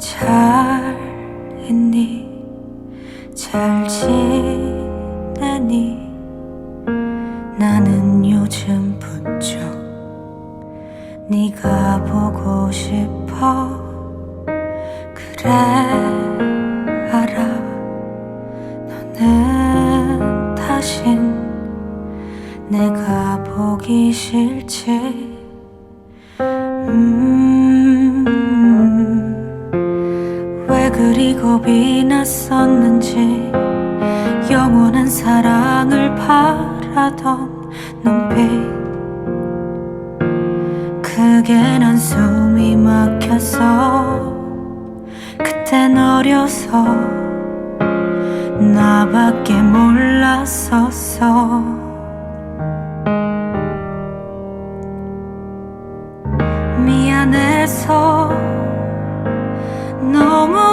잘 있니? 잘 지내니? 나는 요즘 부쩍 네가 보고 싶어 그래 알아 너는 다신 내가 보기 싫지 음 그리고 비났었는지 영원한 사랑을 바라던 눈빛. 그게 난 숨이 막혀서 그땐 어려서 나밖에 몰랐었어. 미안해서 너무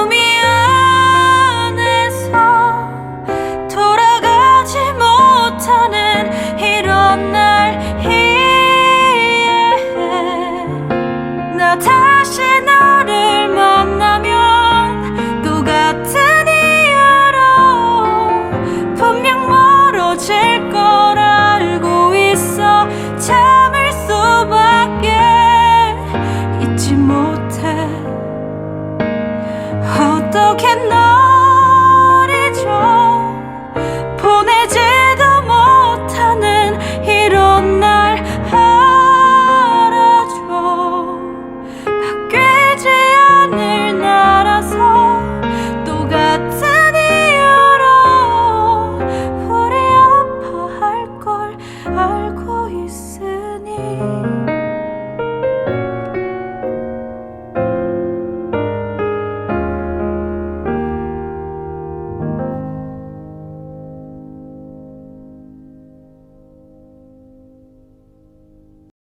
can know